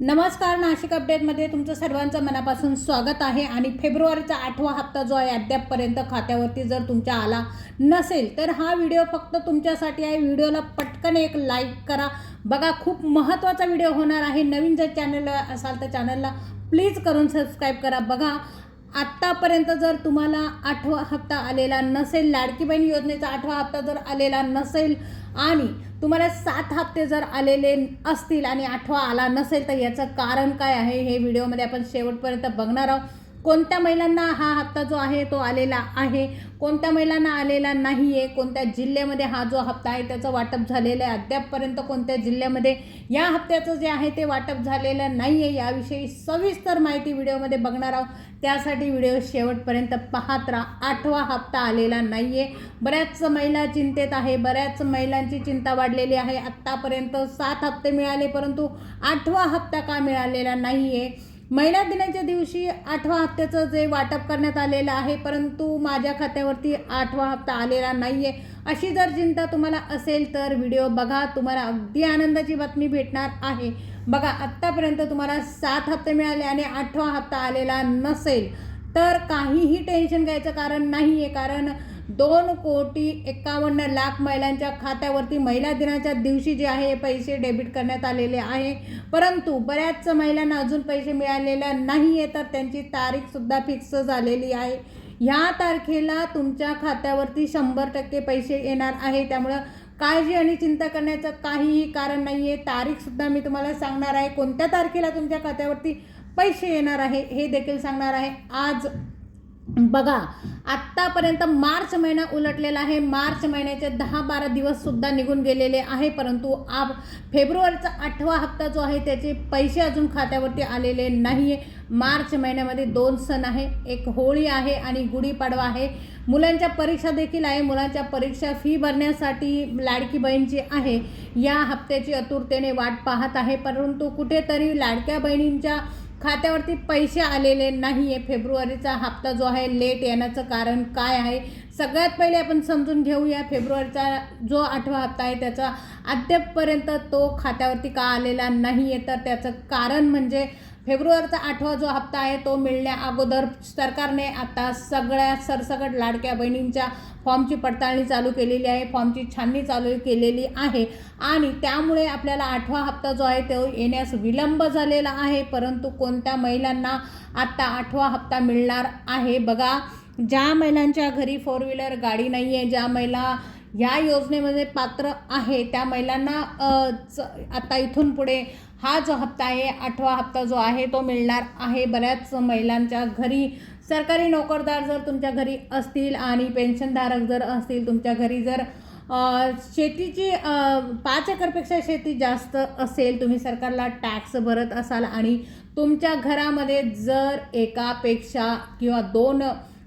नमस्कार नाशिक अपडेटमध्ये तुमचं सर्वांचं मनापासून स्वागत आहे आणि फेब्रुवारीचा आठवा हप्ता जो आहे अद्यापपर्यंत खात्यावरती जर तुमच्या आला नसेल तर हा व्हिडिओ फक्त तुमच्यासाठी आहे. व्हिडिओला पटकन एक लाईक करा. बघा खूप महत्त्वाचा व्हिडिओ होणार आहे. नवीन जर चॅनल असाल तर चॅनलला प्लीज करून सबस्क्राईब करा. बघा आत्तापर्यंत जर तुम्हाला आठवा हप्ता आलेला नसेल लाडकी बहीण योजनेचा आठवा हप्ता जर आलेला नसेल आणि तुम्हाला सात हप्ते जर आलेले असतील आणि आठवा आला नसेल तर याचं कारण काय आहे हे व्हिडिओमध्ये आपण शेवटपर्यंत बघणार आहोत. कोणत्या महिलांना हा हप्ता जो आहे तो आलेला आहे? कोणत्या महिलांना आलेला नाही आहे कोणत्या जिल्ह्यामध्ये हा जो हप्ता आहे त्याचं वाटप झालेलं आहे? अद्यापपर्यंत कोणत्या जिल्ह्यामध्ये या हप्त्याचं जे आहे ते वाटप झालेलं नाही आहे याविषयी सविस्तर माहिती व्हिडिओमध्ये बघणार आहोत. त्यासाठी व्हिडिओ शेवटपर्यंत पाहत राहा. आठवा हप्ता आलेला नाही आहे बऱ्याच महिला चिंतेत आहे. बऱ्याच महिलांची चिंता वाढलेली आहे. आत्तापर्यंत सात हप्ते मिळाले परंतु आठवा हप्ता का मिळालेला नाही आहे महिला दिनाच्या दिवशी आठवा हप्त्याचं जे वाटप करण्यात आलेलं आहे परंतु माझ्या खात्यावरती आठवा हप्ता आलेला नाही आहे अशी जर चिंता तुम्हाला असेल तर व्हिडिओ बघा. तुम्हाला अगदी आनंदाची बातमी भेटणार आहे. बघा आत्तापर्यंत तुम्हाला सात हप्ते मिळाले आणि आठवा हप्ता आलेला नसेल. तर काहीही टेन्शन घ्यायचं कारण नाही आहे कारण दोन कोटी एकावन्न लाख महिलांच्या खात्यावरती महिला दिनाच्या दिवशी जे आहे पैसे डेबिट करण्यात आलेले आहे. परंतु बऱ्याच महिलांना अजून पैसे मिळालेले नाही आहे तर त्यांची तारीखसुद्धा फिक्स झालेली आहे. ह्या तारखेला तुमच्या खात्यावरती शंभर टक्के पैसे येणार आहे. त्यामुळं काळजी आणि चिंता करण्याचं काहीही कारण नाही आहे तारीखसुद्धा मी तुम्हाला सांगणार आहे. कोणत्या तारखेला तुमच्या खात्यावरती पैसे येणार आहे हे देखील सांगणार आहे. आज बघा आत्तापर्यंत मार्च महिना उलटलेला आहे. मार्च महिन्याचे दहा बारा दिवससुद्धा निघून गेलेले आहे परंतु आप फेब्रुवारीचा आठवा हप्ता जो आहे त्याचे पैसे अजून खात्यावरती आलेले नाही आहे मार्च महिन्यामध्ये दोन सण आहे एक होळी आहे आणि गुढीपाडवा आहे. मुलांच्या परीक्षा देखील आहे. मुलांच्या परीक्षा फी भरण्यासाठी लाडकी बहीण जी आहे या हप्त्याची आतुरतेने वाट पाहत आहे. परंतु कुठेतरी लाडक्या बहिणींच्या खात्यावरती पैसे आलेले नाही आहे फेब्रुवारीचा हप्ता जो आहे लेट येण्याचं कारण काय आहे? सगळ्यात पहिले आपण समजून घेऊया. फेब्रुवारीचा जो आठवा हप्ता आहे त्याचा अद्यापपर्यंत तो खात्यावरती का आलेला नाही आहे तर त्याचं कारण म्हणजे फेब्रुवारीचा आठवा जो हप्ता आहे तो मिळण्या अगोदर सरकारने आता सगळ्या सरसकट लाडक्या बहिणींच्या फॉर्मची पडताळणी चालू केलेली आहे. फॉर्मची छाननी चालू केलेली आहे. आणि त्यामुळे आपल्याला आठवा हप्ता जो आहे तो येण्यास विलंब झालेला आहे. परंतु कोणत्या महिलांना आत्ता आठवा हप्ता मिळणार आहे? बघा ज्या महिलांच्या घरी फोर व्हीलर गाडी नाही आहे ज्या महिला ह्या योजनेमध्ये पात्र आहे त्या महिलांना आता इथून पुढे हा जो हप्ता आहे आठवा हप्ता जो आहे तो मिळणार आहे बऱ्याच महिलांच्या घरी. सरकारी नोकरदार जर तुमच्या घरी असतील आणि पेन्शनधारक जर असतील तुमच्या घरी जर शेतीची पाच एकरपेक्षा शेती जास्त असेल तुम्ही सरकारला टॅक्स भरत असाल आणि तुमच्या घरामध्ये जर एकापेक्षा किंवा दोन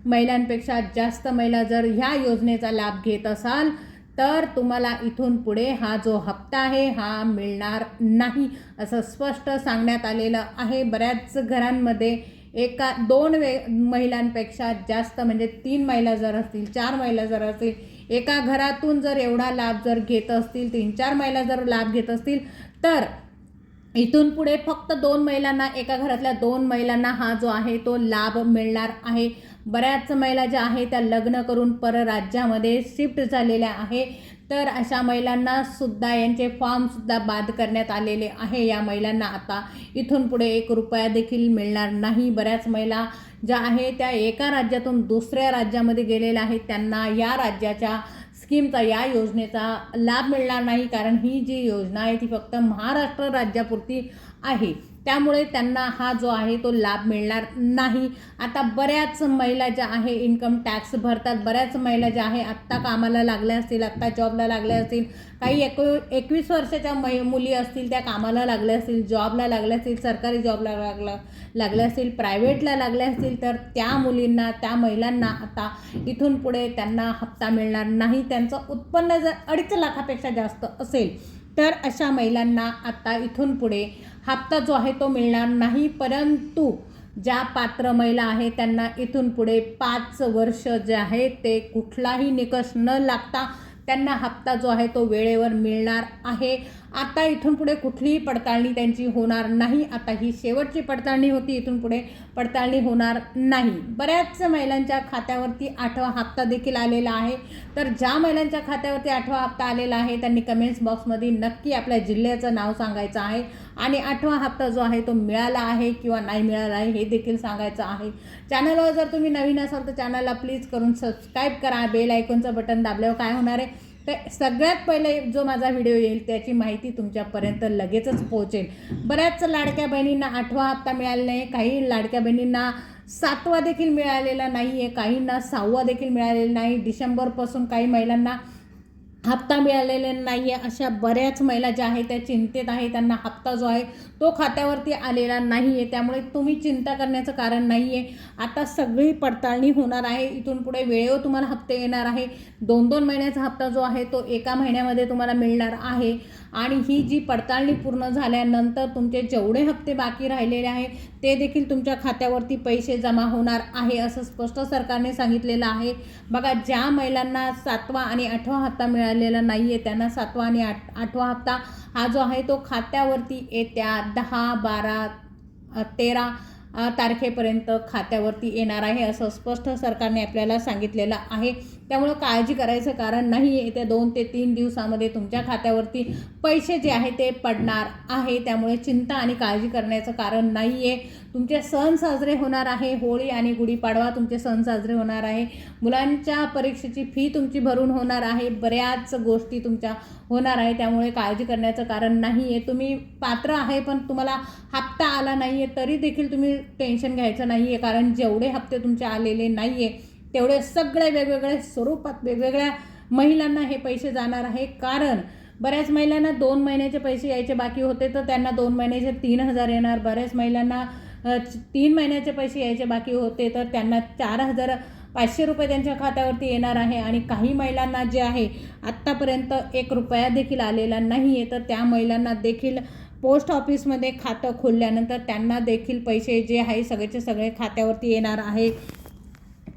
महिलांपेक्षा जास्त महिला जर ह्या योजनेचा लाभ घेत असाल तर तुम्हाला इथून पुढे हा जो हप्ता आहे हा मिळणार नाही असं स्पष्ट सांगण्यात आलेलं आहे. बऱ्याच घरांमध्ये एका दोन वे महिलांपेक्षा जास्त म्हणजे तीन महिला जर असतील चार महिला जर असतील एका घरातून जर एवढा लाभ जर घेत असतील तीन चार महिला जर लाभ घेत असतील तर इथून पुढे फक्त दोन महिलांना एका घरातल्या दोन महिलांना हा जो आहे तो लाभ मिळणार आहे. बऱ्याच महिला ज्या आहे त्या लग्न करून परराज्यामध्ये शिफ्ट झालेल्या आहे तर अशा महिलांना सुद्धा यांचे फॉर्मसुद्धा बाद करण्यात आलेले आहे. या महिलांना आता इथून पुढे एक रुपया देखील मिळणार नाही. बऱ्याच महिला ज्या आहे त्या एका राज्यातून दुसऱ्या राज्यामध्ये गेलेल्या आहेत. त्यांना या राज्याच्या स्कीमचा या योजनेचा लाभ मिळणार नाही. कारण ही जी योजना आहे ती फक्त महाराष्ट्र राज्यापुरती आहे. त्यामुळे त्यांना हा जो आहे तो लाभ मिळणार नाही. आता बऱ्याच महिला ज्या आहे इन्कम टॅक्स भरतात. बऱ्याच महिला ज्या आहे आत्ता कामाला लागल्या असतील आत्ता जॉबला लागल्या असतील. काही एक एकवीस वर्षाच्या मै मुली असतील त्या कामाला लागल्या असतील जॉबला लागल्या असतील सरकारी जॉबला लागला लागल्या असतील प्रायव्हेटला लागल्या असतील तर त्या मुलींना त्या महिलांना आता इथून पुढे त्यांना हप्ता मिळणार नाही. त्यांचं उत्पन्न जर अडीच लाखापेक्षा जास्त असेल तर अशा महिलांना आता इथून पुढे हप्ता जो आहे तो मिळणार नाही परंतु ज्या पात्र महिला आहे त्यांना इथून पुढे पाच वर्ष जे आहे ते कुठलाही निकष न लागता त्यांना हप्ता जो आहे तो वेळेवर मिळणार आहे. आता इथून पुढे कुठलीही पडताळणी त्यांची होणार नाही. आता ही शेवटची पडताळणी होती इथून पुढे पडताळणी होणार नाही. बऱ्याच महिलांच्या खात्यावरती आठवा हप्ता देखील आलेला आहे. तर ज्या महिलांच्या खात्यावरती आठवा हप्ता आलेला आहे त्यांनी कमेंट्स बॉक्समध्ये नक्की आपल्या जिल्ह्याचं नाव सांगायचं आहे. आणि आठवा हप्ता जो आहे तो मिळाला आहे किंवा नाही मिळाला आहे हे देखील सांगायचं आहे. चॅनलवर जर तुम्ही नवीन असाल तर चॅनलला प्लीज करून सबस्क्राईब करा. बेल आयकॉनचं बटन दाबल्यावर काय होणार आहे? तर सगळ्यात पहिले जो माझा व्हिडिओ येईल त्याची माहिती तुमच्यापर्यंत लगेचच पोहोचेल. बऱ्याच लाडक्या बहिणींना आठवा हप्ता मिळाला नाही काही लाडक्या बहिणींना सातवा देखील मिळालेला नाही आहे काहींना सहावा देखील मिळालेला नाही. डिसेंबरपासून काही महिलांना हप्ता मिळालेला नाही आहे अशा बऱ्याच महिला ज्या आहेत त्या चिंतेत आहे त्यांना हप्ता जो आहे तो खात्यावरती आलेला नाही आहे त्यामुळे तुम्ही चिंता करण्याचं कारण नाही आहे आता सगळी पडताळणी होणार आहे. इथून पुढे वेळेवर तुम्हाला हप्ते येणार आहे. दोन दोन महिन्याचा हप्ता जो आहे तो एका महिन्यामध्ये तुम्हाला मिळणार आहे. आणि ही जी पडताळणी पूर्ण झाल्यानंतर तुमचे जेवढे हप्ते बाकी राहिलेले आहे ते देखील तुमच्या खात्यावरती पैसे जमा होणार आहे असं स्पष्ट सरकारने सांगितलेलं आहे. बघा ज्या महिलांना सातवा आणि आठवा हप्ता मिळालेला नाही आहे त्यांना सातवा आणि आठ आठवा हप्ता हा जो आहे तो खात्यावरती येत्या दहा बारा तेरा तारखेपर्यंत खात्यावरती येणार आहे असं स्पष्ट सरकारने आपल्याला सांगितलेलं आहे. त्यामुळं काळजी करायचं कारण नाही आहे येत्या दोन ते तीन दिवसामध्ये तुमच्या खात्यावरती पैसे जे आहे ते पडणार आहे. त्यामुळे चिंता आणि काळजी करण्याचं कारण नाही आहे तुमचे सण साजरे होणार आहे. होळी आणि गुढीपाडवा तुमचे सण साजरे होणार आहे. मुलांच्या परीक्षेची फी तुमची भरून होणार आहे. बऱ्याच गोष्टी तुमच्या होणार आहे. त्यामुळे काळजी करण्याचं कारण नाही आहे तुम्ही पात्र आहे पण तुम्हाला हप्ता आला नाही आहे तरी देखील तुम्ही टेन्शन घ्यायचं नाही आहे कारण जेवढे हप्ते तुमचे आलेले नाही आहे तेवढे सगळे वेगवेगळ्या स्वरूपात वेगवेगळ्या महिलांना हे पैसे जाणार आहे. कारण बऱ्याच महिलांना दोन महिन्याचे पैसे यायचे बाकी होते तर त्यांना दोन महिन्याचे तीन हजार येणार. बऱ्याच महिलांना तीन महिन्याचे पैसे यायचे बाकी होते तर त्यांना चार हजार पाचशे रुपये त्यांच्या खात्यावरती येणार आहे. आणि काही महिलांना जे आहे आत्तापर्यंत एक रुपया देखील आलेला नाही आहे तर त्या महिलांना देखील पोस्ट ऑफिसमध्ये खातं खोलल्यानंतर त्यांना देखील पैसे जे आहे सगळेचे सगळे खात्यावरती येणार आहे.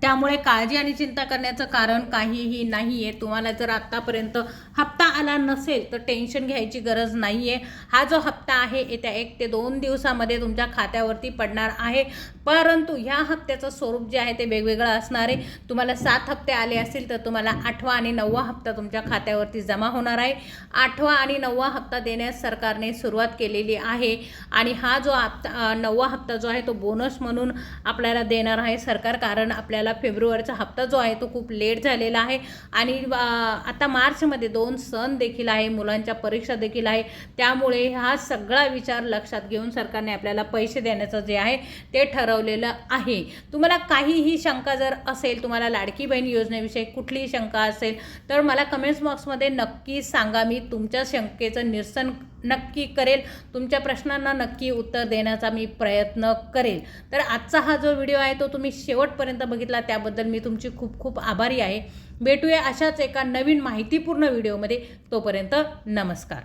त्यामुळे काळजी आणि चिंता करण्याचं कारण काहीही नाही आहे तुम्हाला जर आत्तापर्यंत हप्ता आला नसेल तर टेन्शन घ्यायची गरज नाही आहे हा जो हप्ता आहे येत्या एक ते दोन दिवसामध्ये तुमच्या खात्यावरती पडणार आहे. परंतु ह्या हप्त्याचं स्वरूप जे आहे ते वेगवेगळं असणार. आहे तुम्हाला सात हप्ते आले असतील तर तुम्हाला आठवा आणि नववा हप्ता तुमच्या खात्यावरती जमा होणार आहे. आठवा आणि नववा हप्ता देण्यास सरकारने सुरुवात केलेली आहे. आणि हा जो हप्ता नववा हप्ता जो आहे तो बोनस म्हणून आपल्याला देणार आहे सरकार. कारण आपल्याला फेब्रुवारीचा हप्ता जो आहे तो खूप लेट झालेला आहे. आणि आता मार्चमध्ये दोन सण देखील आहे मुलांच्या परीक्षा देखील आहे. त्यामुळे हा सगळा विचार लक्षात घेऊन सरकारने आपल्याला पैसे देण्याचं जे आहे ते ठरवलेलं आहे. तुम्हाला काहीही शंका जर असेल तुम्हाला लाडकी बहीण योजनेविषयी कुठलीही शंका असेल तर मला कमेंट्स बॉक्समध्ये नक्की सांगा. मी तुमच्या शंकेचं निरसन नक्की करेल. तुमच्या प्रश्नांना नक्की उत्तर देण्याचा मी प्रयत्न करेल. तर आजचा हा जो व्हिडिओ आहे तो तुम्ही शेवटपर्यंत बघितला त्याबद्दल मी तुमची खूप खूप आभारी आहे. भेटूया अशाच एका नवीन माहितीपूर्ण व्हिडिओमध्ये. तोपर्यंत नमस्कार.